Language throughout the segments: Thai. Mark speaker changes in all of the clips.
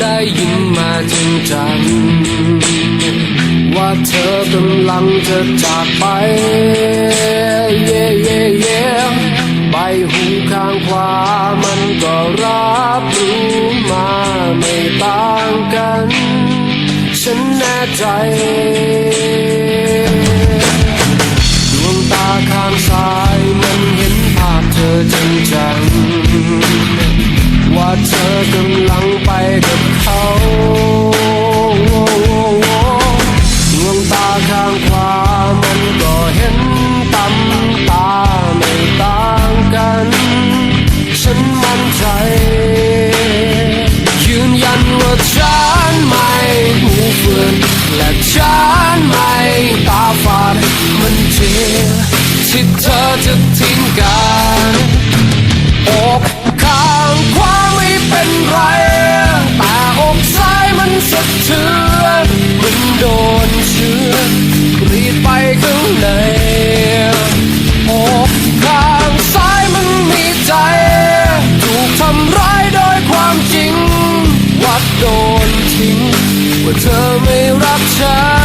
Speaker 1: ได้ยินมาจริงจังว่าเธอกำลังจะจากไป เย่เย่เย่ใบหูข้างขวามันก็รับรู้มาไม่ต่างกัน ฉันแน่ใจดวงตาข้างซ้ายมันเห็นภาพเธอจริงจัง ว่าเธอกำลังไปกับเขาดวงตาข้างขวามันก็เห็นตำตาไม่ต่างกัน ฉันมั่นใจ ยืนยันว่าฉันไม่หูเฟือนและฉันไม่ตาฝาดมันเจ็บที่เธอจะทิ้ง ว่าเธอไม่รักฉัน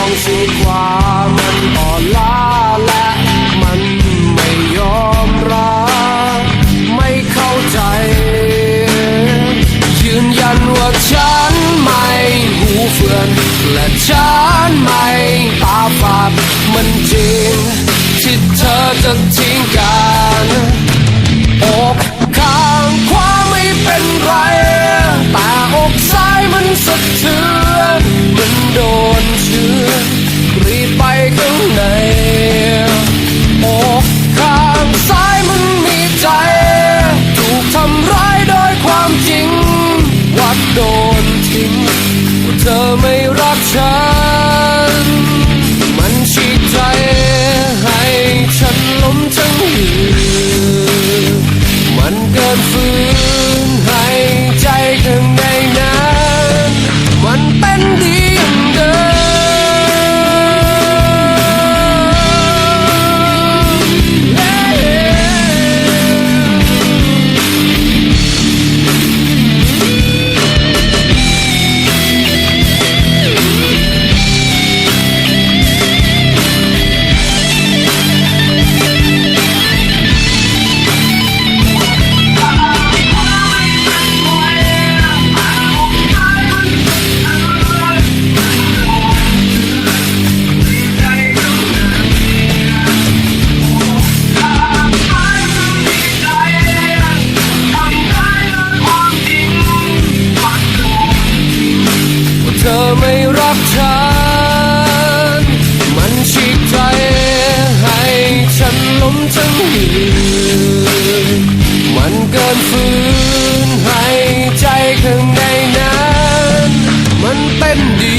Speaker 1: องสีกขวามันอ่อนล้า ว่า มทั้งยืนมันเกินฝืนหายใจข้างในนั้น มันเป็นดี